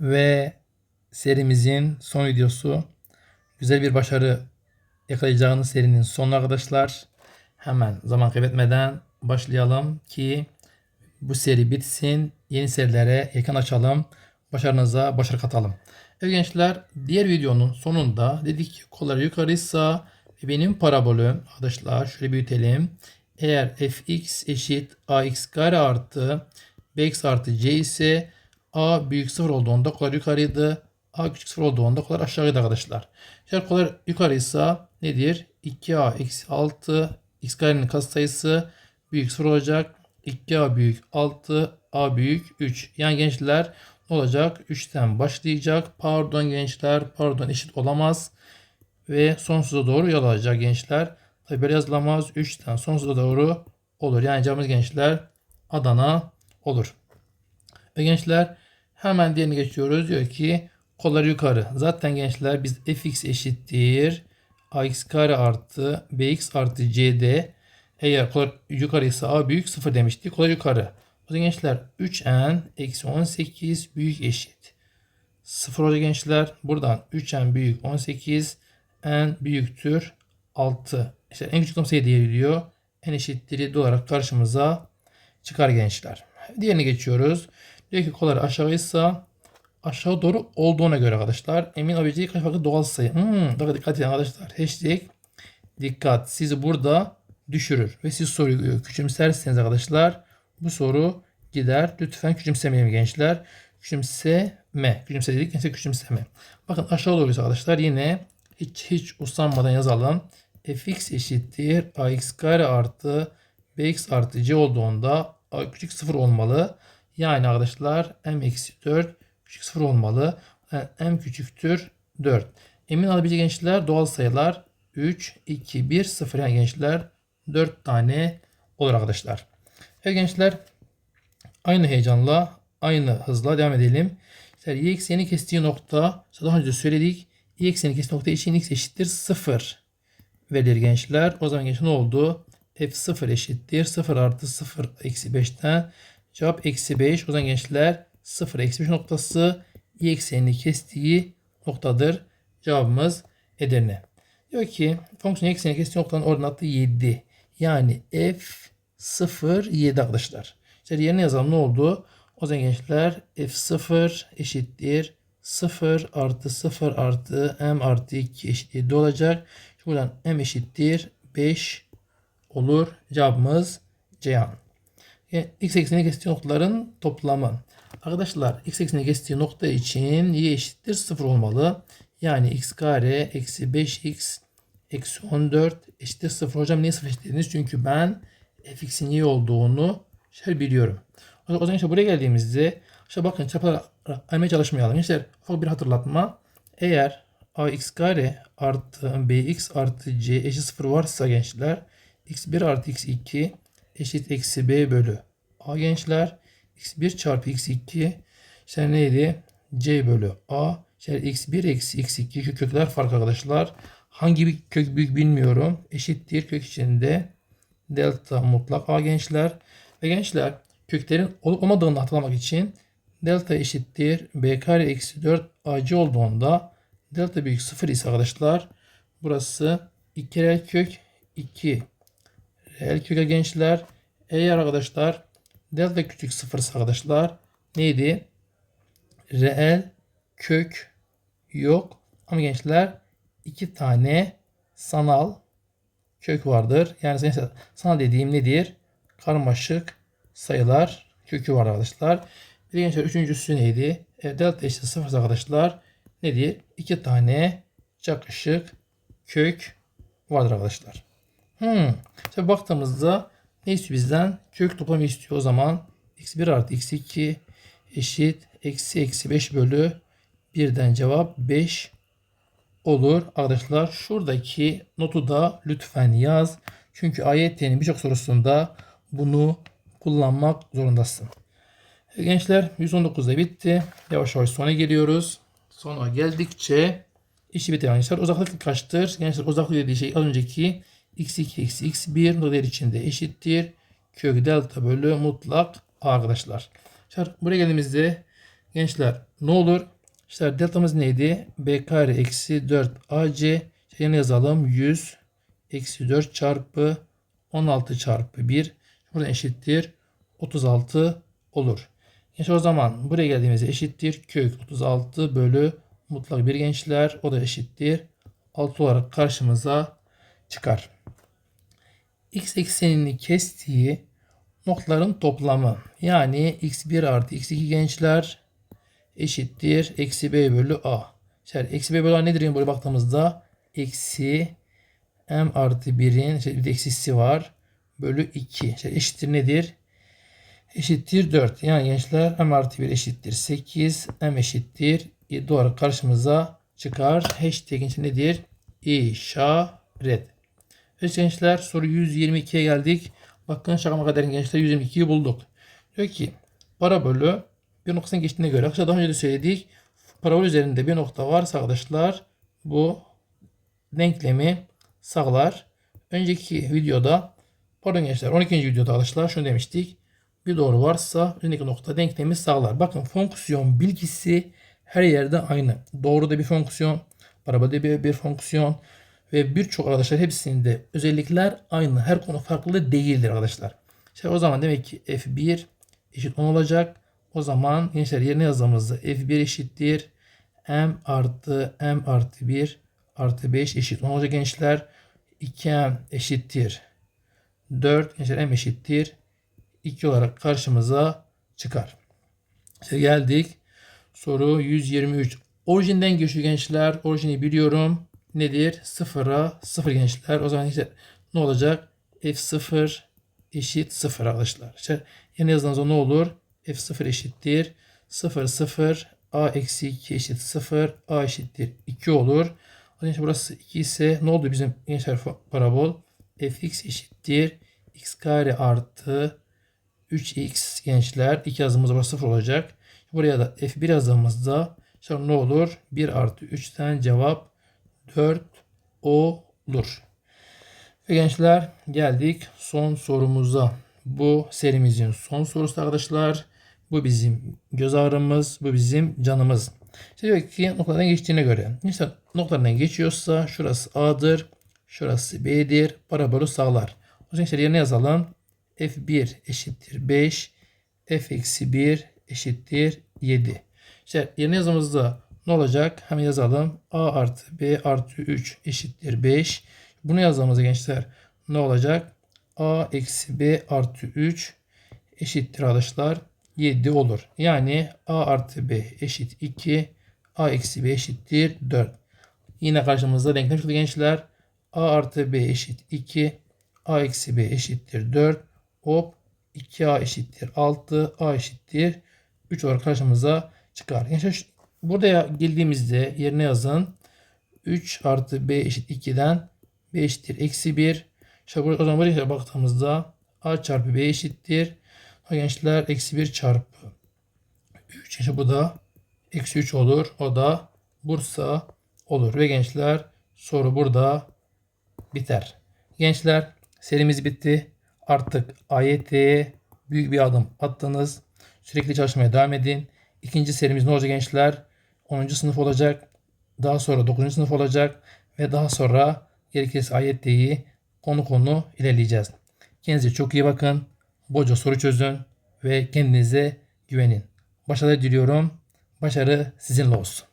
Ve serimizin son videosu. Güzel bir başarı yakalayacağınız serinin sonu arkadaşlar. Hemen zaman kaybetmeden başlayalım ki bu seri bitsin. Yeni serilere yakın açalım. Başarınıza başarı katalım. Evet gençler diğer videonun sonunda dedik ki kolları yukarıysa benim parabolüm arkadaşlar şöyle büyütelim. Eğer fx eşit ax kare artı bx artı c ise a büyük sıfır olduğunda kollar yukarıydı. a küçük sıfır olduğunda kollar aşağıydı arkadaşlar. Eğer kollar yukarıysa nedir? 2a eksi 6 x karenin katsayısı büyük sıfır olacak. 2a büyük 6 a büyük 3. Yani gençler ne olacak? 3'ten başlayacak. Pardon gençler pardon eşit olamaz. Ve sonsuza doğru yol alacak gençler. Tabi böyle yazılamaz. 3'ten sonsuza doğru olur. Yani cevabımız gençler Adana olur. Ve gençler hemen diğerine geçiyoruz. Diyor ki kolları yukarı. Zaten gençler biz fx eşittir ax kare artı bx artı cd eğer kollar yukarıysa a büyük 0 demiştik. Kollar yukarı. O zaman gençler 3n eksi 18 büyük eşit. 0 olacak gençler. Buradan 3n büyük 18 n büyüktür 6. İşte en küçük sayı diyebiliyor. n eşittir 7 olarak karşımıza çıkar gençler. Diğerine geçiyoruz. Diyor ki kolları aşağıysa aşağı doğru olduğuna göre arkadaşlar emin olabileceği kaç farklı doğal sayı. Hmm, bakın dikkat edin arkadaşlar. Hashtag dikkat sizi burada düşürür. Ve siz soruyu küçümserseniz arkadaşlar bu soru gider. Lütfen küçümsemeyin gençler. Küçümseme. Küçümse dedik. Neyse küçümseme. Bakın aşağı doğruysa arkadaşlar yine hiç hiç usanmadan yazalım. fx eşittir ax kare artı bx artı c olduğunda küçük sıfır olmalı. Yani arkadaşlar m eksi 4 küçük sıfır olmalı. Yani m küçüktür 4. Emin olabileceği gençler doğal sayılar 3, 2, 1, 0 yani gençler 4 tane olur arkadaşlar. Evet gençler aynı heyecanla aynı hızla devam edelim. İşte y ekseni kestiği nokta daha önce söyledik. Y ekseni kestiği nokta için x eşittir 0 verilir gençler. O zaman gençler ne oldu? f0 eşittir 0 artı 0 eksi 5'ten cevap eksi 5. O zaman gençler 0 eksi 5 noktası y eksenini kestiği noktadır. Cevabımız Edirne. Diyor ki fonksiyon ekseni kestiği noktanın ordinatı 7. Yani f 0 7 arkadaşlar. İşte yerine yazalım ne oldu? O zaman gençler f0 eşittir 0 artı 0 artı m artı 2 eşit 7 olacak. Buradan m eşittir 5 olur. Cevabımız Ceyhan. X ekseni kestiği noktaların toplamı. Arkadaşlar x ekseni kestiği nokta için y eşittir 0 olmalı. Yani x kare eksi 5x eksi 14 eşittir 0. Hocam niye 0 eşitlediniz? Çünkü ben fx'in y olduğunu şöyle biliyorum. O zaman işte buraya geldiğimizde işte bakın çarpılar aymaya çalışmayalım. Gençler ufak bir hatırlatma. Eğer ax kare artı bx artı c eşit 0 varsa gençler x1 artı x2 eşit eksi b bölü a gençler x1 çarpı x2 işte neydi? c bölü a işte x1 eksi x2 şu kökler farklı arkadaşlar. Hangi bir kök büyük bilmiyorum. Eşittir kök içinde delta mutlak a gençler. Ve gençler köklerin olup olmadığını hatırlamak için delta eşittir b kare eksi 4 ac olduğunda delta büyük 0 ise arkadaşlar burası 2 reel kök 2 reel köke gençler. Eğer arkadaşlar delta küçük 0 ise arkadaşlar neydi? Reel kök yok. Ama gençler iki tane sanal kök vardır. Yani mesela sanal dediğim nedir? Karmaşık sayılar kökü var arkadaşlar. Bir gençler üçüncüsü neydi? E, delta eşit 0 arkadaşlar nedir? İki tane çakışık kök vardır arkadaşlar. Hmm. Tabi baktığımızda ne istiyor bizden? Kök toplamı istiyor. O zaman x1 artı x2 eşit eksi eksi 5 bölü 1'den cevap 5 olur. Arkadaşlar şuradaki notu da lütfen yaz. Çünkü AYT'nin birçok sorusunda bunu kullanmak zorundasın. Gençler 119'da bitti. Yavaş yavaş sona geliyoruz. Sona geldikçe işi bitiren gençler. Uzaklık kaçtır? Gençler uzaklık dediği şey az önceki x2 eksi x1 noktalar içinde eşittir. Kök delta bölü mutlak arkadaşlar. Arkadaşlar buraya geldiğimizde Gençler ne olur? İşte deltamız neydi? B kare eksi 4 AC. Yerine yazalım. 100 eksi 4 çarpı 16 çarpı 1. Burada eşittir. 36 olur. Gençler o zaman buraya geldiğimizde eşittir. Kök 36 bölü mutlak bir gençler. O da eşittir. 6 olarak karşımıza çıkar. X eksenini kestiği noktaların toplamı. Yani x1 artı x2 gençler eşittir. Eksi b bölü a. Yani eksi b bölü a nedir? Yani böyle baktığımızda eksi m artı 1'in işte bir de eksisi var. Bölü 2. İşte eşittir nedir? Eşittir 4. Yani gençler m artı 1 eşittir 8. m eşittir 7 olarak karşımıza çıkar. Hashtag gençler nedir? İşaret. Evet gençler soru 122'ye geldik. Bakın şaka kaderin gençler 122'yi bulduk. Diyor ki parabolü bir noktasından geçtiğine göre arkadaşlar daha önce de söyledik. Parabol üzerinde bir nokta varsa arkadaşlar bu denklemi sağlar. Önceki videoda pardon gençler 12. videoda arkadaşlar şunu demiştik. Bir doğru varsa üzerindeki nokta denklemi sağlar. Bakın fonksiyon bilgisi her yerde aynı. Doğru da bir fonksiyon, parabolde bir, bir fonksiyon ve birçok arkadaşlar hepsinde özellikler aynı. Her konu farklı değildir arkadaşlar. İşte o zaman demek ki f1 eşit 10 olacak. O zaman gençler yerine yazdığımızda f1 eşittir m artı m artı 1 artı 5 eşit 10 olacak gençler. 2m eşittir 4 gençler m eşittir 2 olarak karşımıza çıkar. İşte geldik. Soru 123. Orijinden geçiyor gençler. Orijini biliyorum. Nedir? Sıfıra sıfır gençler. O zaman işte ne olacak? F0 eşit 0 arkadaşlar. İşte yeni yazdığınızda ne olur? F0 eşittir. 0 0 A eksi 2 eşit 0. A eşittir 2 olur. O zaman işte burası 2 ise ne oldu bizim gençler parabol? Fx eşittir. x kare artı 3x gençler. 2 yazdığımızda burası 0 olacak. Buraya da f1 yazdığımızda sonra ne olur? 1 artı 3'ten cevap 4 olur. Ve gençler geldik son sorumuza. Bu serimizin son sorusu arkadaşlar. Bu bizim göz ağrımız, bu bizim canımız. İşte diyor ki noktadan geçtiğine göre. İşte noktadan geçiyorsa şurası A'dır, şurası B'dir. Parabolü sağlar. O zaman işte yerine yazalım. F1 eşittir 5, F eksi 1 eşittir 7. İşte yerine yazımızda ne olacak? Hemen yazalım. A artı B artı 3 eşittir 5. Bunu yazdığımızda gençler ne olacak? A eksi B artı 3 eşittir arkadaşlar 7 olur. Yani A artı B eşit 2. A eksi B eşittir 4. Yine karşımızda denklem çıktı gençler. A artı B eşit 2. A eksi B eşittir 4. Hop 2A eşittir 6. A eşittir 3 olarak karşımıza çıkar. Gençler Buraya geldiğimizde yerine yazın. 3 artı b eşit 2'den b eşittir eksi 1. İşte o zaman buraya baktığımızda a çarpı b eşittir. O gençler eksi 1 çarpı 3. İşte bu da eksi 3 olur. O da Bursa olur. Ve gençler soru burada biter. Gençler serimiz bitti. Artık AYT'ye büyük bir adım attınız. Sürekli çalışmaya devam edin. İkinci serimiz ne olacak gençler? 10. sınıf olacak. Daha sonra 9. sınıf olacak. Ve daha sonra gerekirse ayetteyi konu konu ilerleyeceğiz. Kendinize çok iyi bakın. Bolca soru çözün ve kendinize güvenin. Başarılar diliyorum. Başarı sizinle olsun.